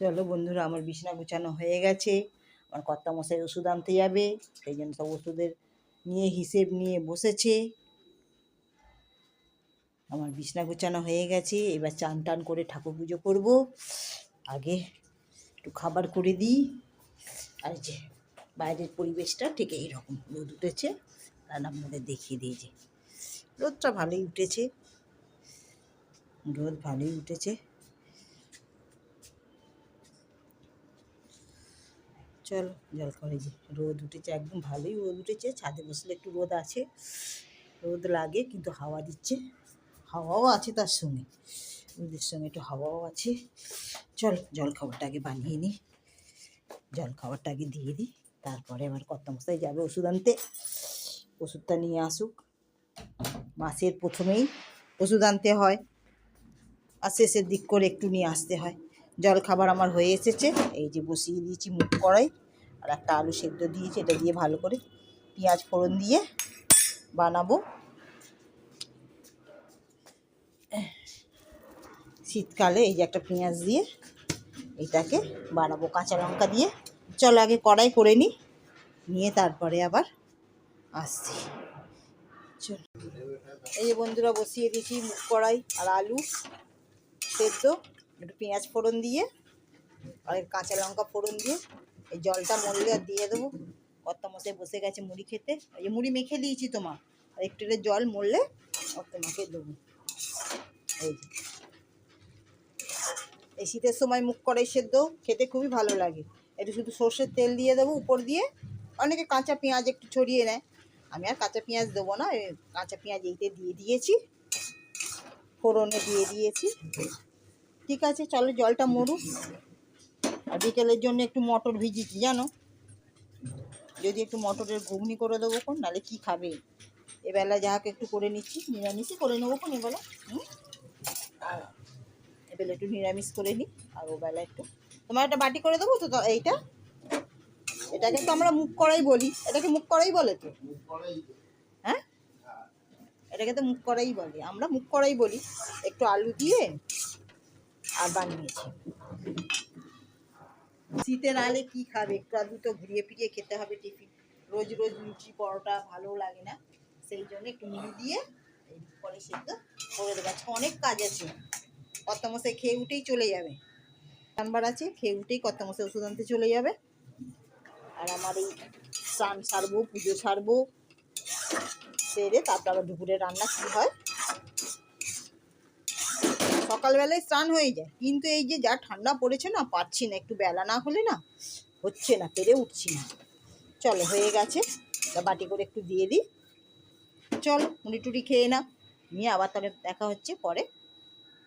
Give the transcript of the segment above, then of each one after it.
চলো বন্ধুরা, আমার বিছানা গুছানো হয়ে গেছে। আমার কর্তা মশাই ওষুধ আনতে যাবে, সেই জন্য সব ওষুধের নিয়ে হিসেব নিয়ে বসেছে। আমার বিছনা গুছানো হয়ে গেছে, এবার চান টান করে ঠাকুর পুজো করব। আগে একটু খাবার করে দিই। আর যে বাইরের পরিবেশটা ঠিক এইরকম, রোদ উঠেছে আর আপনাদের দেখিয়ে যে রোদটা ভালোই উঠেছে। রোদ ভালোই উঠেছে। চলো, জল যে রোদ উঠেছে একদম ভালোই রোদ উঠেছে, ছাদে বসলে একটু রোদ আছে। রোদ লাগে কিন্তু হাওয়া দিচ্ছে, হাওয়াও আছে তার সঙ্গে। রোদের সঙ্গে একটু হাওয়াও আছে। চল, জল খাবারটা আগে বানিয়ে নিই জল খাবারটা আগে দিয়ে দিই তারপরে আবার কর্তামশাই যাবে ওষুধ আনতে। ওষুধটা নিয়ে আসুক। মাসের প্রথমেই ওষুধ আনতে হয়। আর শেষের দিক করে একটু নিয়ে আসতে হয়। জল খাবার আমার হয়ে এসেছে। এই যে বসিয়ে দিয়েছি মুখ কড়াই আর একটা আলু সেদ্ধ দিয়েছি, এটা দিয়ে ভালো করে পেঁয়াজ ফোড়ন দিয়ে বানাবো। শীতকালে এই যে একটা পেঁয়াজ দিয়ে এটাকে বানাবো কাঁচা লঙ্কা দিয়ে। চলো আগে কড়াই করে নিই, নিয়ে তারপরে আবার আসছি। চল। এই যে বন্ধুরা বসিয়ে দিয়েছি মুখ কড়াই আর আলু সেদ্ধ। একটু পেঁয়াজ ফোড়ন দিয়ে, আর কাঁচা লঙ্কা ফোড়ন দিয়ে, এই জলটা মরলে আর দিয়ে দেবো। কত মশাই বসে গেছে মুড়ি খেতে। এই মুড়ি মেখে দিয়েছি তোমার আর একটু জল মরলে তোমাকে দেবো। এই এই শীতের সময় মুখ কড়াই সেদ্ধ, খেতে খুবই ভালো লাগে। একটু শুধু সর্ষের তেল দিয়ে দেবো উপর দিয়ে। অনেকে কাঁচা পেঁয়াজ একটু ছড়িয়ে নেয়। আমি আর কাঁচা পেঁয়াজ দেবো না কাঁচা পেঁয়াজ এইতে দিয়ে দিয়েছি। ফোড়নে দিয়ে দিয়েছি। ঠিক আছে, চলো জলটা মরুক আর বিকেলের জন্য একটু মটর ভিজিয়েছি, জানো? যদি একটু মটরের ঘুগনি করে দেবো কোন নাহলে কী খাবে? এবেলা যাহাকে একটু করে নিচ্ছি, নিরামিষই করে নেব কোন এবেলা এবেলা একটু নিরামিষ করে নিই, আর ওবেলা একটু। তোমার একটা বাটি করে দেবো তো এইটা? এটাকে তো আমরা মুখ করাই বলি, এটাকে মুখ করাই বলে তো। হ্যাঁ? এটাকে তো মুখ করাই বলে, আমরা মুখ করাই বলি। একটু আলু দিয়ে আর বানিয়েছি। শীতের আলে কি খাবে? একটু আধটু তো ঘুরিয়ে ফিরিয়ে খেতে হবে টিফিন। রোজ রোজ লুচি, পরোটা ভালো লাগে না। সেই জন্য একটু মুড়ি দিয়ে পরে সেদ্ধ করে দেবো। আজকে অনেক কাজ আছে। কর্তামশাই খেয়ে উঠেই চলে যাবে। রান্নার আছে, খেয়ে উঠেই কর্তামশাই ওষুধ আনতে চলে যাবে। আর আমার এই স্নান সারবো, পুজো সারবো। সেরে তারপর দুপুরে রান্না কী হয়? সকালবেলায় স্নান হয়ে যায়। কিন্তু এই যে যা ঠান্ডা পড়েছে না, পারছি না, একটু বেলা না হলে না হচ্ছে না, পেরে উঠছি না। চলো, হয়ে গেছে। বাটি করে একটু দিয়ে দিই। চলো মুড়ি টুড়ি খেয়ে না নিয়ে আবার তাহলে দেখা হচ্ছে পরে।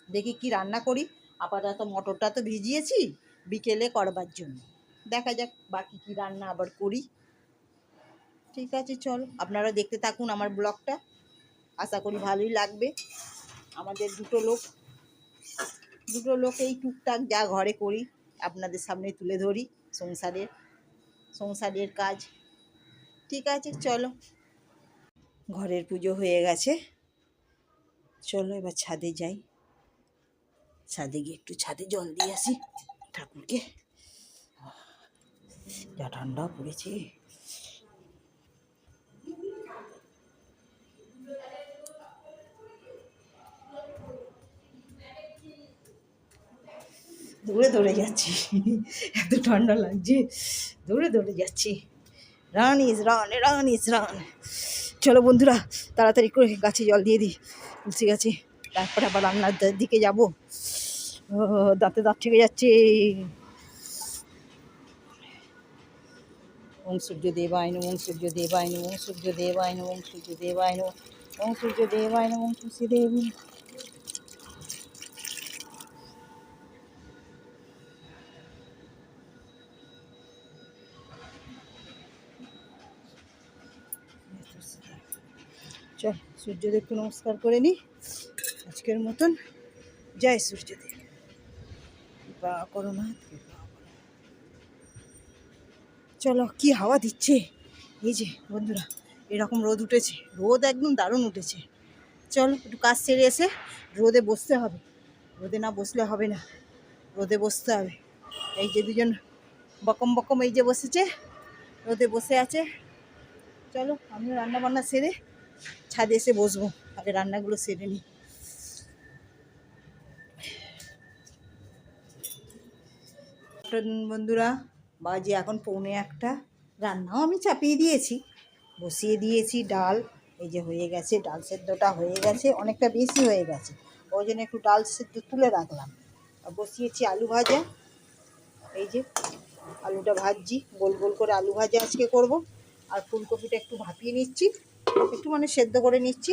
দেখি কি রান্না করি। আপাতত মটরটা তো ভিজিয়েছি, বিকেলে করবার জন্য। দেখা যাক বাকি কি রান্না আবার করি। ঠিক আছে, চলো। আপনারা দেখতে থাকুন আমার ব্লগটা। আশা করি ভালোই লাগবে। আমাদের দুটো লোক দুটো লোক এই টুকটাক যা ঘরে করি, আপনাদের সামনে তুলে ধরি সংসারের সংসারের কাজ। ঠিক আছে, চলো। ঘরের পুজো হয়ে গেছে। চলো, এবার ছাদে যাই। ছাদে গিয়ে একটু ছাদে জল দিয়ে আসি ঠাকুরকে। যা ঠান্ডা পড়েছে। দৌড়ে দৌড়ে যাচ্ছি। এত ঠান্ডা লাগছে। দৌড়ে দৌড়ে যাচ্ছি। Run is run run is run চলো বন্ধুরা, তাড়াতাড়ি করে গাছে জল দিয়ে দিই। তুলসী গাছে তারপরে আবার রান্নার দিকে যাব। দাঁতে দাঁত থেকে যাচ্ছে। ওম সূর্য দেবায় নম, ওম সূর্য দেবায় নম, ওম সূর্য দেবায় নম, ওম সূর্য দেবায় ওম সূর্য দেবায় নম, ওম সূর্য দেবী। সূর্যদেবকে নমস্কার করে নিই। আজকের মতন জয় সূর্যদেব। কৃপা করো না চলো, কি হাওয়া দিচ্ছে? এই যে, বন্ধুরা, এরকম রোদ উঠেছে। রোদ একদম দারুণ উঠেছে। চলো, একটু কাজ সেরে এসে রোদে বসতে হবে। রোদে না বসলে হবে না। রোদে বসতে হবে। এই যে দুজন বকম বকম এই যে বসেছে, রোদে বসে আছে। চলো, আমিও রান্না বান্না সেরে ছাদে এসে বসবো আগে রান্নাগুলো সেরে নিই। বন্ধুরা, বাজে এখন পৌনে একটা, রান্নাও আমি চাপিয়ে দিয়েছি, বসিয়ে দিয়েছি ডাল, এই যে হয়ে গেছে, ডাল সেদ্ধটা হয়ে গেছে, অনেকটা বেশি হয়ে গেছে, ওই জন্য একটু ডাল সেদ্ধ তুলে রাখলাম। আর বসিয়েছি আলু ভাজা, এই যে আলুটা ভাজছি, গোল গোল করে আলু ভাজা আজকে করব, আর ফুলকপিটা একটু ভাপিয়ে নিচ্ছি। একটু মানে সেদ্ধ করে নিচ্ছি।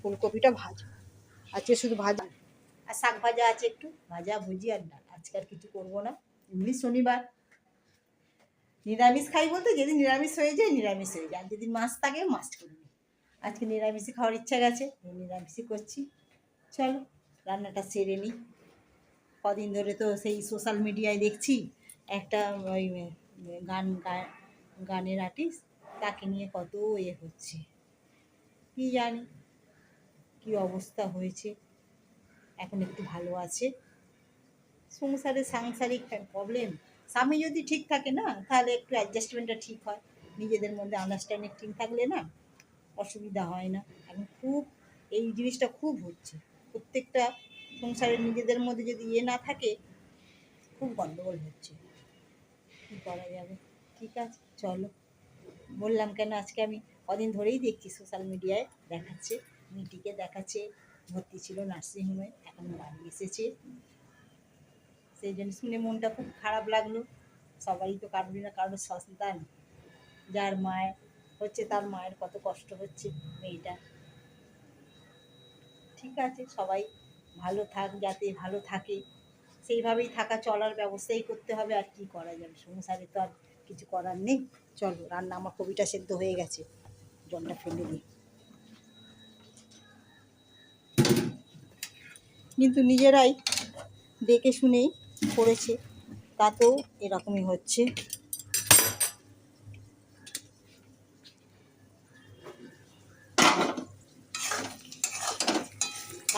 ফুলকপিটা ভাজবো আজকে শুধু ভাজা। আর শাক ভাজা আছে একটু। ভাজা, ভুজি আর ডাল। আজকে আর কিছু করব না। এমনি শনিবার। নিরামিষ খাই বলতে যেদিন নিরামিষ হয়ে যায়, নিরামিষ হয়ে যায়। আর যেদিন মাছ থাকে, মাছ করি আজকে নিরামিষই খাওয়ার ইচ্ছা গেছে। নিরামিষই করছি। চলো, রান্নাটা সেরে নিই। কদিন ধরে তো সেই সোশ্যাল মিডিয়ায় দেখছি। একটা ওই, গান গানের আর্টিস্ট তাকে নিয়ে কত এ হচ্ছে। কি জানি কি অবস্থা হয়েছে। এখন একটু ভালো আছে। সংসারে সাংসারিক প্রবলেম স্বামী যদি ঠিক থাকে না, তাহলে একটু অ্যাডজাস্টমেন্টটা ঠিক হয়। নিজেদের মধ্যে আন্ডারস্ট্যান্ডিং ঠিক থাকলে না অসুবিধা হয় না। এখন খুব, এই জিনিসটা খুব হচ্ছে। প্রত্যেকটা সংসারে নিজেদের মধ্যে যদি ইয়ে না থাকে, খুব গণ্ডগোল হচ্ছে। কী করা যাবে? ঠিক আছে, চলো। বললাম কেন আজকে আমি কদিন ধরেই দেখছি সোশ্যাল মিডিয়ায় দেখাচ্ছে, মিটিকে দেখাচ্ছে, ভর্তি ছিল নার্সিংহোমে এখন বাড়ি এসেছে। সেই জন্য শুনে মনটা খুব খারাপ লাগল। সবারই তো কারোর না কারোর সন্তান, যার মায়ের হচ্ছে তার মায়ের কত কষ্ট হচ্ছে মেয়েটা। ঠিক আছে, সবাই ভালো থাক, যাতে ভালো থাকে। সেইভাবেই থাকা, চলার ব্যবস্থাই করতে হবে, আর কি করা যাবে? সংসারে তো আর কিছু করার নেই। চলো, রান্না আমার কবিটা সেদ্ধ হয়ে গেছে। জলটা ফেলে দিই। কিন্তু নিজেরাই দেখে শুনেই করেছে, তাতেও এরকমই হচ্ছে।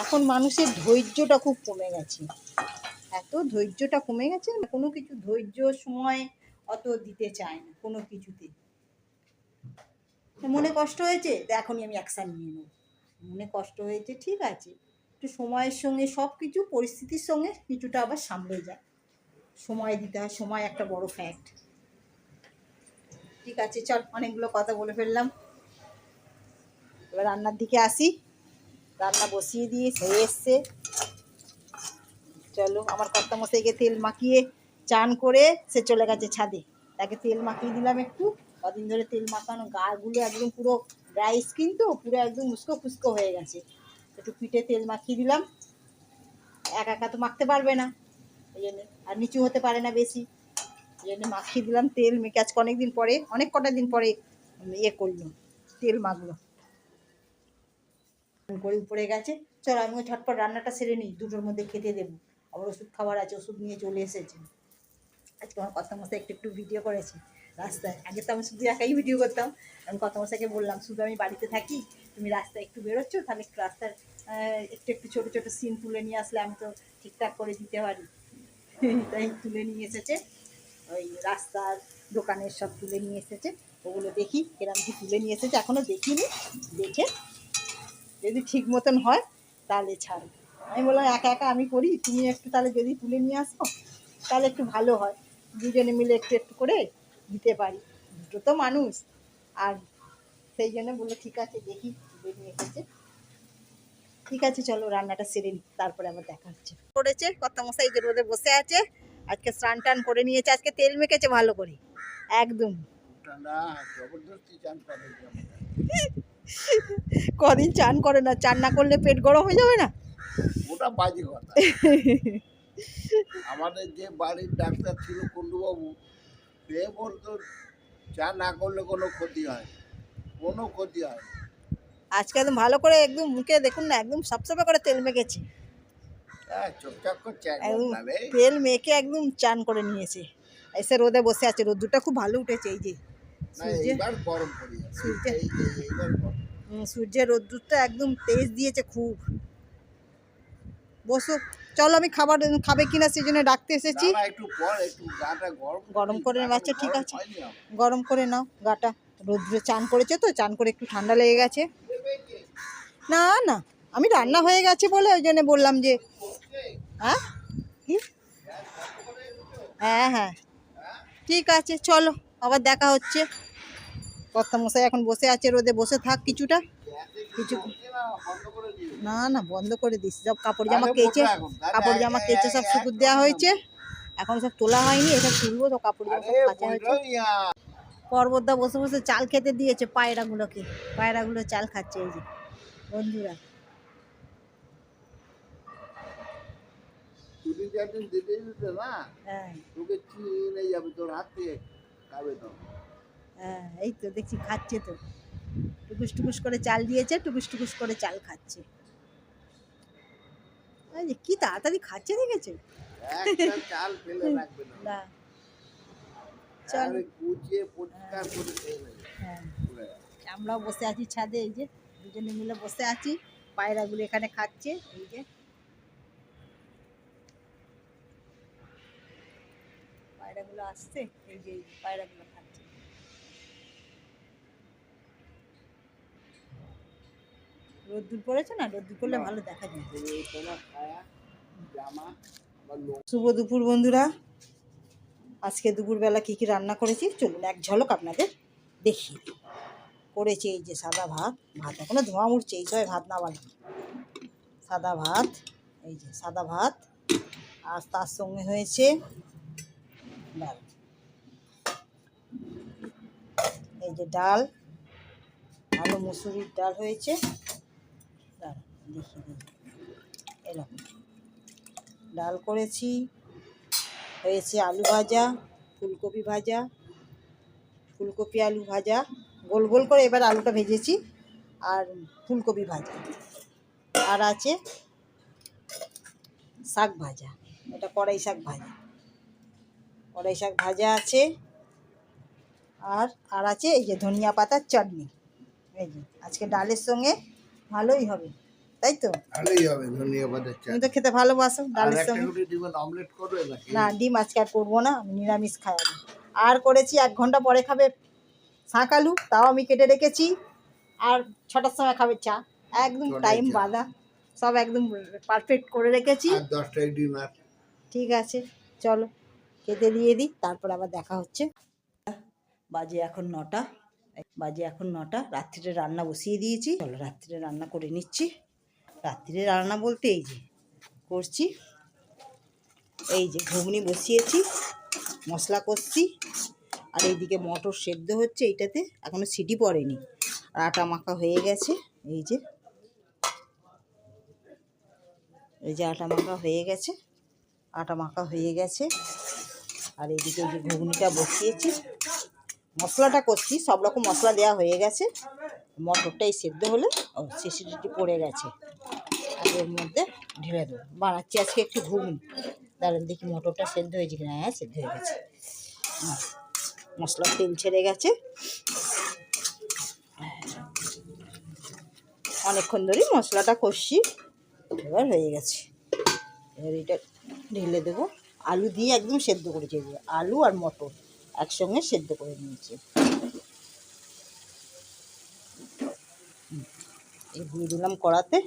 এখন মানুষের ধৈর্যটা খুব কমে গেছে। এত ধৈর্যটা কমে গেছে, কোনো কিছু ধৈর্য, সময় অত দিতে চায় না, কোনো কিছুতে মনে কষ্ট হয়েছে? এখনই আমি অ্যাকশান নিয়ে নেব। মনে কষ্ট হয়েছে, ঠিক আছে। একটু সময়ের সঙ্গে সব কিছু পরিস্থিতির সঙ্গে কিছুটা আবার সামলে যায় সময় দিতে হয়, সময় একটা বড় ফ্যাক্ট ঠিক আছে, চল, অনেকগুলো কথা বলে ফেললাম। এবার রান্নার দিকে আসি। রান্না বসিয়ে দিয়ে হয়ে এসছে। চলো, আমার কর্তা মশাইকে তেল মাখিয়ে চান করে সে চলে গেছে ছাদে। তাকে তেল মাখিয়ে দিলাম একটু। কদিন ধরে তেল মাখানো, গাগুলো একদম পুরো ড্রাই স্কিন তো, পুরো একদম উস্কো ফুস্কো হয়ে গেছে। একটু পিঠে তেল মাখিয়ে দিলাম। একা একা তো মাখতে পারবে না। ওই জন্যে, আর নিচু হতে পারে না বেশি। ওই জন্য মাখিয়ে দিলাম তেল মেখে, আজকে অনেক দিন পরে, অনেক কটা দিন পরে ইয়ে করল, তেল মাখলো। করে উপরে গেছে। চলো আমিও ঝটপট রান্নাটা সেরে নিই, দুটোর মধ্যে খেতে দেবো। আবার ওষুধ খাবার আছে, ওষুধ নিয়ে চলে এসেছে। আজকে আমার কথা মশাই একটু একটু ভিডিও করেছি, রাস্তায়। আগে তো আমি শুধু একাই ভিডিও করতাম। আমি কথা মশাইকে বললাম, শুধু আমি বাড়িতে থাকি, তুমি রাস্তায় একটু বেরোচ্ছ, তাহলে একটু রাস্তার একটু একটু ছোটো ছোটো সিন তুলে নিয়ে আসলে আমি তো ঠিকঠাক করে দিতে পারি। তাই তুলে নিয়ে এসেছে। ওই রাস্তার দোকানের সব তুলে নিয়ে এসেছে। ওগুলো দেখি, এরম কি তুলে নিয়ে এসেছে এখনও দেখিনি। দেখে যদি ঠিক মতন হয়, তাহলে ছাড়। আমি বললাম, একা একা আমি করি? তুমি একটু তাহলে যদি তুলে নিয়ে আসো, তাহলে একটু ভালো হয়। দুজনে মিলে একটু একটু করে দিতে পারি। দুটো তো মানুষ। আর সেই জন্য বলল ঠিক আছে দেখি নিয়ে এসেছে ঠিক আছে চলো রান্নাটা সেরে নিই তারপরে আবার দেখা হচ্ছে। করেছে কত মশাই যে রোদে বসে আছে। আজকে স্নান টান করে নিয়েছে। আজকে তেল মেখেছে ভালো করে। একদম। কদিন চান করে না চান না করলে পেট গরম হয়ে যাবে না? ওটা বাজে কথা। আমাদের যে বাড়ির ডাক্তার ছিল কুণ্ডুবাবু সে বলতো চা না করলে কোনো ক্ষতি হয় কোনো ক্ষতি হয় আজকে একদম ভালো করে একদম মুখে দেখুন না একদম সবসময় করে তেল মেখেছি। হ্যাঁ তেল মেখে একদম চান করে নিয়েছে। এসে রোদে বসে আছে রোদ্দুরটা খুব ভালো উঠেছে এই যে সূর্যের রোদ্দুরটা একদম তেজ দিয়েছে খুব। বসো। চ চলো আমি খাবার খাবে কিনা সেই জন্য ডাকতে এসেছি। গরম করে আচ্ছা, ঠিক আছে। গরম করে নাও গাটা। রোদ্রে চান করেছে তো চান করে একটু ঠান্ডা লেগে গেছে। না না আমি রান্না হয়ে গেছে বলে ওই জন্য বললাম যে হ্যাঁ? কি? হ্যাঁ হ্যাঁ। ঠিক আছে চলো আবার দেখা হচ্ছে। কর্তা মশাই এখন বসে আছে রোদে বসে থাক কিছুটা। কিছু না। না বন্ধ করে দিস সব কাপড় জামা কেচে? কাপড় জামা কেচে সব শুকুর দেওয়া হয়েছে। এখন সব তোলা হয়নি এসব তুলবো তো কাপড় জামা সব কাচা হয়েছে। পর্বতদা বসে বসে চাল খেতে দিয়েছে পায়রাগুলোকে। পায়রাগুলো চাল খাচ্ছে এই যে বন্ধুরা। হ্যাঁ। হ্যাঁ এই তো দেখছি খাচ্ছে তো। টুকুস টুকুস করে চাল দিয়েছে টুকুস টুকুস করে চাল খাচ্ছে। যে কি তাড়াতাড়ি খাচ্ছে দেখেছে? না। চল। হ্যাঁ। আমরাও বসে আছি ছাদে এই যে দুজনে মিলে বসে আছি পায়রাগুলো এখানে খাচ্ছে এই যে। পায়রাগুলো আসছে এই যে পায়রাগুলো। রোদ্দুর পড়েছে না রোদ্দুর পড়লে ভালো দেখা যায়। শুভ দুপুর বন্ধুরা। আজকে দুপুরবেলা কী কী রান্না করেছি? চলুন এক ঝলক আপনাদের দেখি করেছি এই যে সাদা ভাত। ভাত এখনও ধোঁয়া উঠছে এই সবাই ভাত না বানাই সাদা ভাত এই যে সাদা ভাত আর তার সঙ্গে হয়েছে ডাল। এই যে ডাল আলু মুসুরির ডাল হয়েছে। দেখি দেখি এরকম। ডাল করেছি, হয়েছে আলু ভাজা, ফুলকপি ভাজা, ফুলকপি আলু ভাজা, গোল গোল করে এবার আলুটা ভেজেছি, আর ফুলকপি ভাজা। আর আছে শাক ভাজা, এটা কড়াই শাক ভাজা। কড়াই শাক ভাজা আছে, আর আর আছে এই যে ধনিয়া পাতার চাটনি। এই যে, আজকে ডালের সঙ্গে ভালোই হবে। তাই তো? ভালোই হবে চা তুমি তো খেতে ভালোবাসো ডালের সঙ্গে। রুটি অমলেট করবে নাকি? না ডিম আজকে আর করব না আমি নিরামিষ খাই আমি। আর করেছি এক ঘণ্টা পরে খাবে শাঁক আলু তাও আমি কেটে রেখেছি। আর ছটার সময় খাবে চা। একদম টাইম। বাঁধা সব একদম পারফেক্ট করে রেখেছি। ডিনার ঠিক আছে চলো খেতে দিয়ে দিই তারপর আবার দেখা হচ্ছে। বাজে এখন নটা বাজে এখন নটা রাত্রিরে রান্না বসিয়ে দিয়েছি। চলো রাত্রিরে রান্না করে নিচ্ছি। রাত্রিরে রান্না বলতে এই যে করছি। এই যে ঘুগনি বসিয়েছি, মশলা করছি আর এইদিকে মটর সেদ্ধ হচ্ছে এইটাতে, এখনও সিটি পড়েনি। আর আটা মাখা হয়ে গেছে, এই যে। এই যে আটা মাখা হয়ে গেছে, আটা মাখা হয়ে গেছে। আর এইদিকে এই যে ঘুগনিটা বসিয়েছি, মশলাটা করছি, সব রকম মশলা দেওয়া হয়ে গেছে। মটরটাই সেদ্ধ হলে ও সিসিটি পড়ে গেছে। আর এর মধ্যে ঢেলে দেবো। বানাচ্ছি আজকে একটু ঘুগনি। দাঁড়ান দেখি মটরটা সেদ্ধ হয়েছে কিনা। হ্যাঁ সেদ্ধ হয়ে গেছে। হুম, মশলার তেল ছেড়ে গেছে। অনেকক্ষণ ধরেই মশলাটা কষি এবার হয়ে গেছে। এবার এটা ঢেলে দেবো। আলু দিয়ে একদম সেদ্ধ করেছি। আলু আর মটর একসঙ্গে সেদ্ধ করে নিয়েছি। এই দিয়ে দিলাম কড়াতে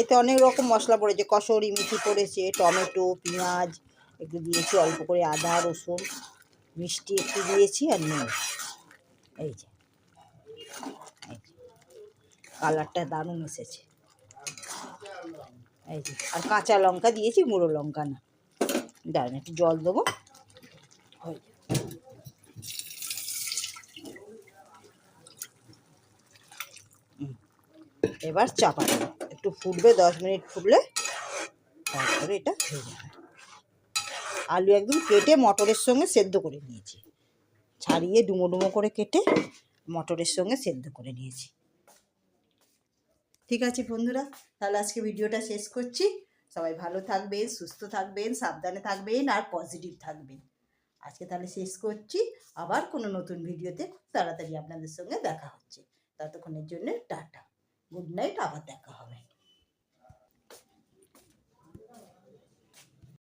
এতে অনেক রকম মশলা পড়েছে, কসুরি মিঠি পড়েছে, টমেটো, পেঁয়াজ, একটু দিয়েছি অল্প করে আদা, রসুন, মিষ্টি একটু দিয়েছি আর নুন এই যে। কালারটা দারুণ এসেছে এই যে, আর কাঁচা লঙ্কা দিয়েছি, গুঁড়ো লঙ্কা না। দাঁড়ান, একটু জল দেবো। এবার চাপা দেবো। একটু ফুটবে, দশ মিনিট ফুটলে, তারপরে এটা হয়ে যাবে আলু একদম কেটে মটরের সঙ্গে সেদ্ধ করে নিয়েছি। ছাড়িয়ে ডুমো ডুমো করে কেটে মটরের সঙ্গে সেদ্ধ করে নিয়েছি। ঠিক আছে বন্ধুরা, তাহলে আজকে ভিডিওটা শেষ করছি। সবাই ভালো থাকবেন, সুস্থ থাকবেন, সাবধানে থাকবেন আর পজিটিভ থাকবেন। আজকে তাহলে শেষ করছি। আবার কোনো নতুন ভিডিওতে খুব তাড়াতাড়ি আপনাদের সঙ্গে দেখা হচ্ছে। ততক্ষণের জন্য টাটা। গুড নাইট আবার দেখা হবে।